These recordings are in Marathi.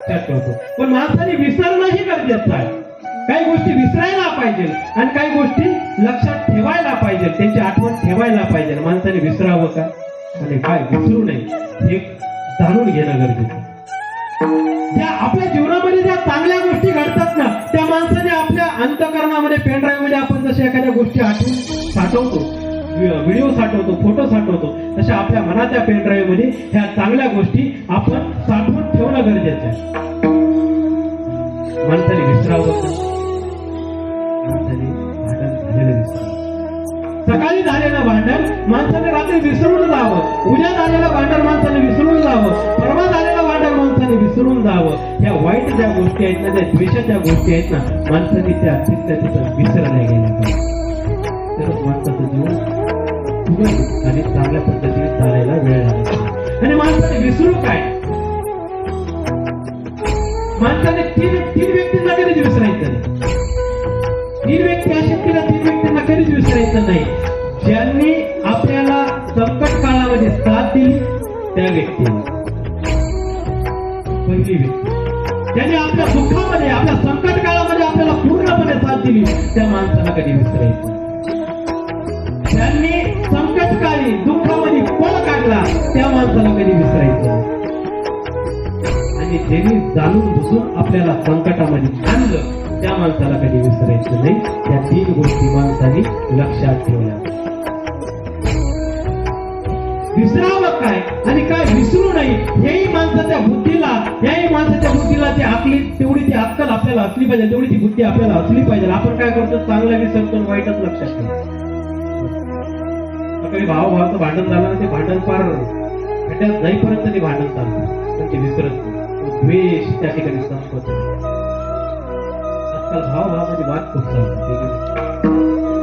पण माणसाने विसरणंही गरजेचं आहे. काही गोष्टी विसरायला पाहिजे आणि काही गोष्टी लक्षात ठेवायला पाहिजे. त्यांची आठवण ठेवायला पाहिजे. माणसाने विसरावं का? आणि काय? विसरू नये. हे जाणून घेणं गरजेचं त्या ज्या आपल्या जीवनामध्ये ज्या चांगल्या गोष्टी घडतात ना त्या माणसाने आपल्या अंतकरणामध्ये पेनड्राईव्हमध्ये आपण जशा एखाद्या गोष्टी आठवून साठवतो. व्हिडिओ साठवतो फोटो साठवतो तशा आपल्या मनाच्या पेनड्राईव्हमध्ये ह्या चांगल्या गोष्टी आपण साठवून ठेवणं गरजेचं आहे. माणसाने विसरावं माणसाने भांडण झालेलं विसरावं सकाळी झालेलं भांडण माणसाने रात्री विसरून जावं. उद्या झालेलं भांडण माणसाने विसरून जावं. परवा झालेलं भांडण माणसाने विसरून जावं. ह्या वाईट ज्या गोष्टी आहेत ना त्या द्वेषाच्या गोष्टी आहेत ना माणसाने त्या तिथल्या तिथं विसरल्या गेल्या पाहिजे. तरच माणसाचं जीवन सुखद आणि चांगल्या पद्धतीने चालायला वेळ लागेल. आणि माणसाने विसरू काय? माणसाने तीन तीन व्यक्तींना कधीच विसरायचं तीन व्यक्ती अशा केल्या तीन व्यक्तींना कधीच विसरायचं नाही. ज्यांनी आपल्याला संकट काळामध्ये साथ दिली त्या व्यक्तीला पहिली व्यक्ती. ज्यांनी आपल्या दुःखामध्ये आपल्या संकट काळामध्ये आपल्याला पूर्णपणे साथ दिली त्या माणसाला कधी विसरायचं त्यांनी माणसाला कधी विसरायचं? आणि ज्यांनी जाणून बसून आपल्याला संकटामध्ये आणलं त्या माणसाला कधी विसरायचं नाही. त्या तीन गोष्टी माणसाने लक्षात ठेवल्या. विसरावं काय? आणि काय विसरू नाही? याही माणसाच्या बुद्धीला याही माणसाच्या बुद्धीला ती आपली तेवढी ती अक्कल आपल्याला असली पाहिजे तेवढी ती बुद्धी आपल्याला असली पाहिजे. आपण काय करतो? चांगला विसरतो वाईटच लक्षात ठेवतो. सकाळी भाव भावाचं भांडण झालं ना ते भांडण फार त्या जाईपर्यंत ते भांडण चालतं पण ते म्हणजे विसरत नाही द्वेष त्या ठिकाणी संपत आजकाल भाव भावामध्ये वाद खूप चालतात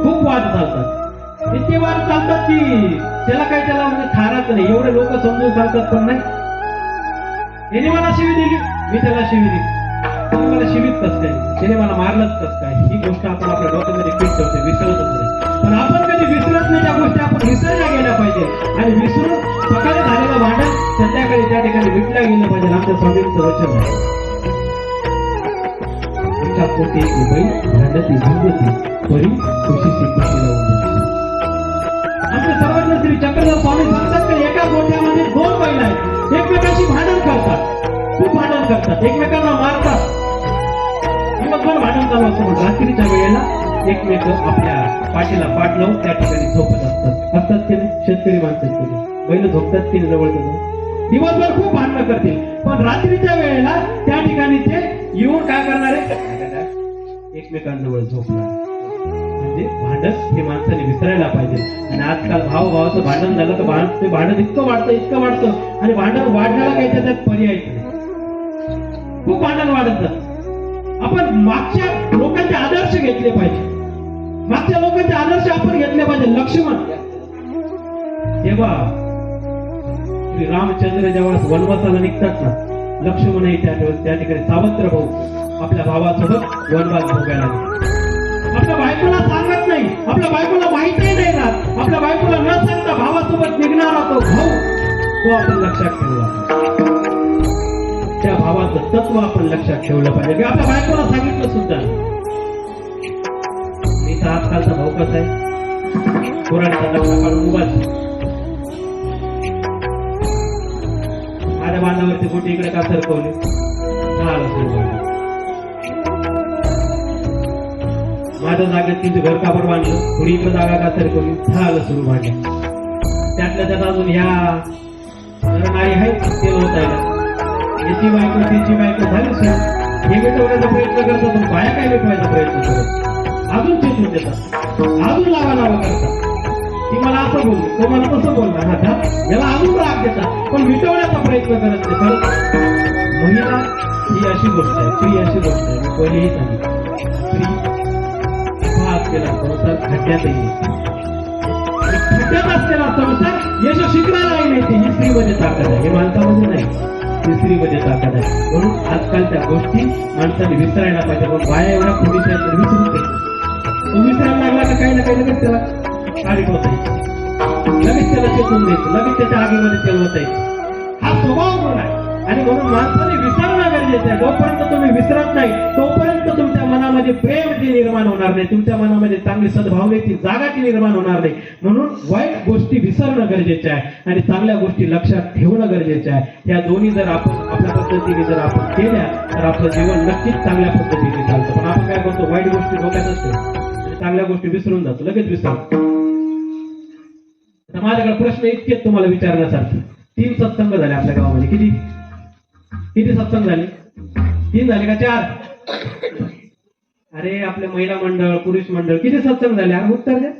खूप वाद चालतात. इतके वाद चालतात की त्याला काही त्याला म्हणजे थाराच नाही. एवढे लोक समजून सांगतात पण नाही. याने मला शिवी दिली. मी त्याला शिवी दिली. मला शिवीत कस काय? त्याने मला मारलंच कस काय? ही गोष्ट आपण आपल्या डोक्यामध्ये फिट ठेवते. गेलं पाहिजे वचन आहे. एका पोटी उभई भांडती भांडती परी खुशीची खुशी लावून आमचे सर्वज्ञ श्री चक्रधर स्वामी सांगतात की एका गोठ्यामध्ये दोन बैल आहेत. एकमेकांशी भांडण करतात. खूप भांडण करतात. एकमेकांना मारतात. दिवसभर भांडण चालू असतं. पण रात्रीच्या वेळेला एकमेक आपल्या पाठीला पाठ लावून त्या ठिकाणी झोपत असतात. असतात की नाही? शेतकरी माणसं बैल झोपतात की नाही? जवळ जवळ? दिवसभर खूप भांडणं करतील. पण रात्रीच्या वेळेला त्या ठिकाणी ते येऊन काय करणार आहे? एकमेकांजवळ झोपणार. म्हणजे भांडण हे माणसाने विसरायला पाहिजे. आणि आजकाल भाव भावाचं भांडण झालं तर भांड ते भांडण इतकं वाढतं इतकं वाढतं. आणि भांडण वाढण्याला काही त्याच्यात पर्याय नाही. खूप भांडण वाढत. आपण मागच्या लोकांचे आदर्श घेतले पाहिजे. मागच्या लोकांचे आदर्श आपण घेतले पाहिजे. लक्ष्मण. तेव्हा श्री रामचंद्र जेव्हा वनवासाला निघतात ना लक्ष्मण त्यावेळेस त्या त्या ठिकाणी सावत्र भाऊ आपल्या भावासोबत वनवास भोगायला आपल्या बायकोला सांगत नाही आपल्या बायकोला माहितही नाही राहत. आपल्या बायकोला न सांगता भावासोबत निघणारा तो भाऊ तो आपण लक्षात ठेवला त्या भावाचं तत्व आपण लक्षात ठेवलं पाहिजे. की आपल्या बायकोला सांगितलं सुद्धा मी तर आजकालचा भाऊ कसा आहे? पुराणचा लग्न काढून उभाच माझ्या बांधावरती कुठे इकडे का सरकवले? माझ्या जागेत तिचं घर कापड बांधलं? थोडी इकडे जागा का सरकवली? झालं सुरू भांडण त्यातल्या त्यात अजून ह्या नारी आहे ते होत आहे याची बायको त्याची बायको झाली सुरू. हे भेटवण्याचा प्रयत्न करतो पण बाया काय भेटवायचा प्रयत्न करतो? अजून चेतून देतात. अजून लावा लावा करतात. की मला असं बोल तो मला तसं बोलणार हा? याला अजून राग देतात पण मिटवण्याचा प्रयत्न करत नाही. महिला ही अशी गोष्ट आहे स्त्री अशी गोष्ट आहे मी पहिलेही सांगितलं स्त्री हा केला संसार खड्ड्यातही खड्ड्यात असलेला संसार यश शिकणाराही नाही ते ही स्त्रीमध्ये ताकद आहे. हे माणसामध्ये नाही ही स्त्रीमध्ये ताकद आहे. म्हणून आजकालच्या गोष्टी माणसाने विसरायला पाहिजे. पण बाया एवढ्या खोलीच्या तर विसरून ते तो विसरायला लागला तर काही ना काही लगेच त्याला काढीत होता लगेच त्याला चेतून द्यायचं लगेच त्याच्या आगीमध्ये तेल आहे हा स्वभाव गुण आहे आणि म्हणून माणसाने विसरणं गरजेचं आहे जोपर्यंत तुम्ही विसरत नाही तोपर्यंत तुमच्या मनामध्ये प्रेम ती निर्माण होणार नाही तुमच्या मनामध्ये चांगली सद्भावनेची जागा ती निर्माण होणार नाही म्हणून वाईट गोष्टी विसरणं गरजेचं आहे आणि चांगल्या गोष्टी लक्षात ठेवणं गरजेचं आहे या दोन्ही जर आपण आपल्या पद्धतीने जर आपण केल्या तर आपलं जीवन नक्कीच चांगल्या पद्धतीने चालतं पण आपण काय करतो वाईट गोष्टी डोक्यात असते चांगल्या गोष्टी विसरून जातो. लगेच विसरतो. तर माझ्याकडे प्रश्न इतकेच तुम्हाला विचारण्यासारखे. तीन सत्संग झाले आपल्या गावामध्ये. किती? किती सत्संग झाले? तीन झाले का चार? अरे आपले महिला मंडळ पुरुष मंडळ किती सत्संग झाले? उत्तर द्या.